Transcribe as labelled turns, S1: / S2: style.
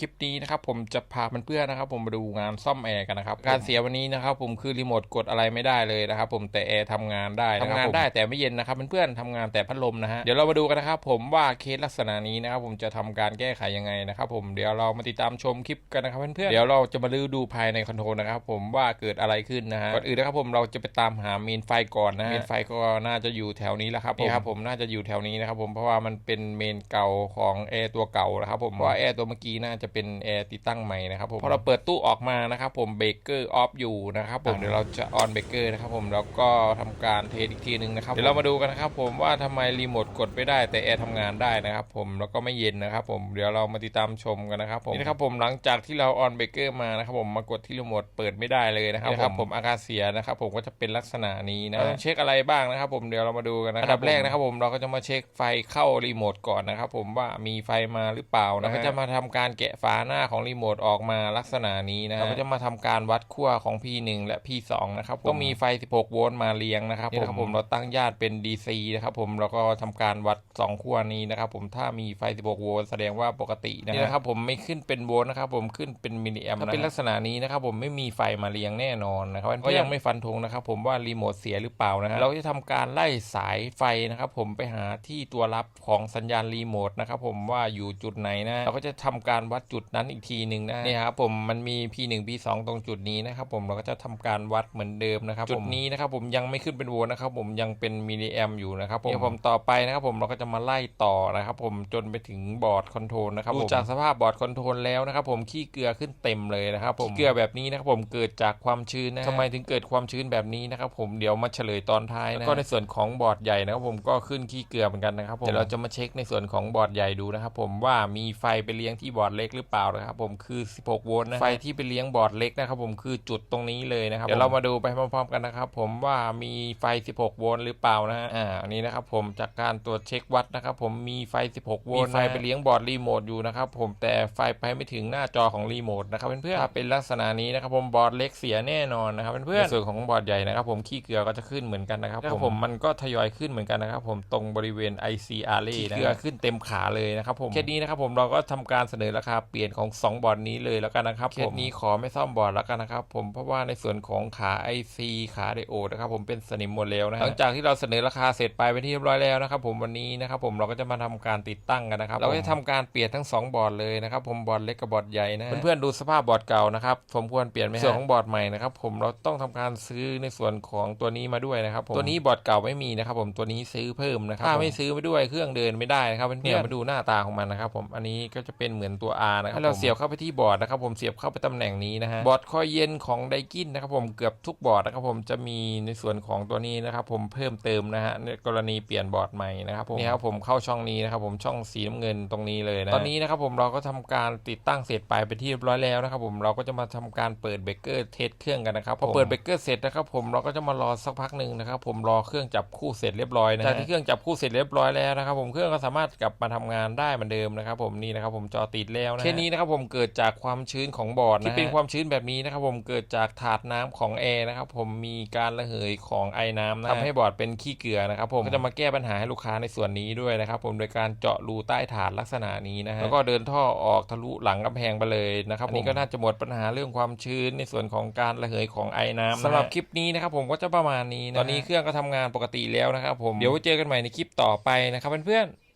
S1: คลิปนี้นะครับผมจะพาเพื่อนๆนะครับ ผมมาดูงานซ่อมแอร์กันนะครับการเสียวันนี้นะครับ ผมคือรีโมทกดอะไรไม่ได้เลยนะครับ ผมแต่แอร์ทำงานได้ทำงานได้แต่ไม่เย็นนะครับเพื่อนๆทำงานแต่พัดลมนะฮะเดี๋ยวเรามาดูกันนะครับผมว่าเคสลักษณะนี้นะครับ ผมจะทำการแก้ไขยังไงนะครับผมเดี๋ยวเรามาติดตามชมคลิปกันนะครับเพื่อนๆเดี๋ยวเราจะมาลื้อดูภายในคอนโทรลนะครับ ผมว่าเกิดอะไรขึ้นนะฮะก่อนอื่นนะครับผมเราจะไปตามหาเมนไฟก่อนนะฮะเมนไฟก็น่าจะอยู่แถวนี้แหละครับนี่ครับผมน่าจะอยู่แถวนี้นะครับผมเพราะว่ามันเป็นเมนเก่าของแอร์ตัวเก่านะครับผมเพราะว่าแอร์ตัวเมื่อกี้น่าจะเป็นแอร์ติดตั้งใหม่นะครับผมพอเราเปิดตู้ออกมานะครับผมเบรกเกอร์ออฟอยู่นะครับผมเดี๋ยวเราจะออนเบรกเกอร์นะครับผมแล้วก็ทำการเทสอีกทีหนึงนะครับเดี๋ยวเรามาดูกันนะครับผมว่าทำไมรีโมทกดไม่ได้แต่แอร์ทำงานได้นะครับผมแล้วก็ไม่เย็นนะครับผมเดี๋ยวเรามาติดตามชมกันนะครับผมนี่นะครับผมหลังจากที่เราออนเบรกเกอร์มานะครับผมมากดที่รีโมทเปิดไม่ได้เลยนะครับผมผมอาการเสียนะครับผมก็จะเป็นลักษณะนี้นะต้องเช็คอะไรบ้างนะครับผมเดี๋ยวเรามาดูกันนะครับอันดับแรกนะครับผมเราก็จะมาเช็คไฟเข้ารีโมทก่อนนะครับผมว่ามีไฟมาหรือเปล่านะก็จะมาทำการแกะฝาหน้าของรีโมทออกมาลักษณะนี้นะเราก็จะมาทำการวัดขั้วของ P1 และ P2 นะครับก็มีไฟ 16 โวลต์มาเรียงนะครับผมผมเราตั้งญาติเป็น DC นะครับผมเราก็ทำการวัด 2 ขั้วนี้นะครับผมถ้ามีไฟ 16 โวลต์แสดงว่าปกตินะนี่นะครับผมไม่ขึ้นเป็นโวลต์นะครับผมขึ้นเป็นมิลลิแอมป์ถ้าเป็นลักษณะนี้นะครับผมไม่มีไฟมาเรียงแน่นอนนะครับก็ยังไม่ฟันธงนะครับผมว่ารีโมทเสียหรือเปล่านะฮะเราจะทำการไล่สายไฟนะครับผมไปหาที่ตัวรับของสัญญาณรีโมทนะครับผมว่าอยู่จุดไหนนะเราก็จะทำการวัดจุดนั้นอีกทีหนึ่งนะนี่ครับผมมันมี P1 P2 ตรงจุดนี้นะครับผมเราก็จะทำการวัดเหมือนเดิมนะครับจุดนี้นะครับผมยังไม่ขึ้นเป็นโวลต์นะครับผมยังเป็นมิลลิแอมอยู่นะครับผมเดี๋ยวผมต่อไปนะครับผมเราก็จะมาไล่ต่อนะครับผมจนไปถึงบอร์ดคอนโทรลนะครับดูจากสภาพบอร์ดคอนโทรลแล้วนะครับผมขี้เกลือขึ้นเต็มเลยนะครับผมขี้เกลือแบบนี้นะครับผมเกิดจากความชื้นนะทำไมถึงเกิดความชื้นแบบนี้นะครับผมเดี๋ยวมาเฉลยตอนท้ายนะก็ในส่วนของบอร์ดใหญ่นะครับผมก็ขึ้นขี้เกลือเหมือนกันนะครับผมเดี๋ยวเราจะมาเช็คในส่วนของบอร์ดใหญ่ดูนะครับผมว่ามีไฟไปเลี้ยงที่บอร์ดเล็กหรือเปล่านะครับผมคือ 16 โวลต์นะไฟที่ไปเลี้ยงบอร์ดเล็กนะครับผมคือจุดตรงนี้เลยนะครับเดี๋ยวเรามาดูไปพร้อมๆกันนะครับผมว่ามีไฟ 16 โวลต์หรือเปล่านะฮะอ่าอันนี้นะครับผมจากการตรวจเช็ควัดนะครับผมมีไฟ 16 โวลต์มีไฟไปเลี้ยงบอร์ดรีโมทอยู่นะครับผมแต่ไฟไปไม่ถึงหน้าจอของรีโมทนะครับเพื่อนๆถ้าเป็นลักษณะนี้นะครับผมบอร์ดเล็กเสียแน่นอนนะครับเพื่อนๆในส่วนของบอร์ดใหญ่นะครับผมขี้เกลือก็จะขึ้นเหมือนกันนะครับผมมันก็ทยอยขึ้นเหมือนกันนะครับผมตรงบริเวณ ICR ขี้เกลือขึ้นเต็มขาเลยนะครับผมเคสนี้นะครับผมเราก็ทำการเสนอราคาเปลี่ยนของ 2 บอร์ดนี้เลยแล้วกันนะครับเคสนี้ขอไม่ซ่อมบอร์ดแล้วกันนะครับผมเพราะว่าในส่วนของขา IC ขาไดโอดนะครับผมเป็นสนิมหมดแล้วนะหลังจากที่เราเสนอราคาเสร็จไปเป็นที่เรียบร้อยแล้วนะครับผมวันนี้นะครับผมเราก็จะมาทำการติดตั้งกันนะครับเราก็จะทำการเปลี่ยนทั้ง 2 บอร์ดเลยนะครับผมบอร์ดเล็กกับบอร์ดใหญ่นะเพื่อนๆดูสภาพบอร์ดเก่านะครับสมควรเปลี่ยนไหมส่วนของบอร์ดใหม่นะครับผมเราต้องทำการซื้อในส่วนของตัวนี้มาด้วยนะครับผมตัวนี้บอร์ดเก่าไม่มีนะครับผมตัวนี้ซื้อเพิ่มนะครับถ้าไม่ซื้อไปด้วยเครื่องเดินไม่ได้นะครับเพื่อนๆมาดูหน้าตาของมันนะครับผมอันนี้ก็จะเป็นเหมือนตัว R นะครับให้เราเสียบเข้าไปที่บอร์ดนะครับ ผมเสียบเข้าไปตำแหน่งนี้นะฮะบอร์ดคอยเย็นของไดกินนะครับ ผมเกือบทุกบอร์ดนะครับ ผมจะมีในส่วนของตัวนี้นะครับ ผมเพิ่มเติมนะฮะในกรณีเปลี่ยนบอร์ดใหม่นะครับผมนี่ครับผมเข้าช่องนี้นะครับ ผมช่องสีน้ำเงินตรงนี้เลยนะตอนนี้นะครับ ผมเราก็ทำการติดตั้งเสร็จไปเป็นที่เรียบร้อยแล้วนะครับ ผมเราก็จะมาทำการเปิดเบรกเกอร์เทสเครื่องกันนะครับพอเปิดเบรกเกอร์เสร็จนะครับ ผมเราก็จะมารอสักพักหนึ่งนะครับผมรอเครื่องจับคู่เสร็จเรียบร้อยนะจากที่เครื่องจับคู่เสร็จเรียบร้อยแล้วนะครับ ผมเครื่องก็สามารถกลับมาทำงานได้เหมือนเดิมนะครับ ผมนี่นะครับ ผมจอติดแล้วนะเคสนี้นะครับผมเกิดจากความชื้นของบอร์ดที่เป็นความชื้นแบบนี้นะครับผมเกิดจากถาดน้ำของแอร์นะครับผมมีการระเหยของไอ้น้ำนะทำให้บอร์ดเป็นขี้เกลือนะครับผมก็จะมาแก้ปัญหาให้ลูกค้าในส่วนนี้ด้วยนะครับผมโดยการเจาะรูใต้ถาดลักษณะนี้นะฮะแล้วก็เดินท่อออกทะลุหลังกำแพงไปเลยนะครับอันนี้ก็น่าจะหมดปัญหาเรื่องความชื้นในส่วนของการระเหยของไอ้น้ำสำหรับคลิปนี้นะครับผมก็จะประมาณนี้นะตอนนี้เครื่องก็ทำงานปกติแล้วนะครับผมเดี๋ยวไว้เจอกันใหม่ในคลิปต่อไปนะครับเพื่อนๆ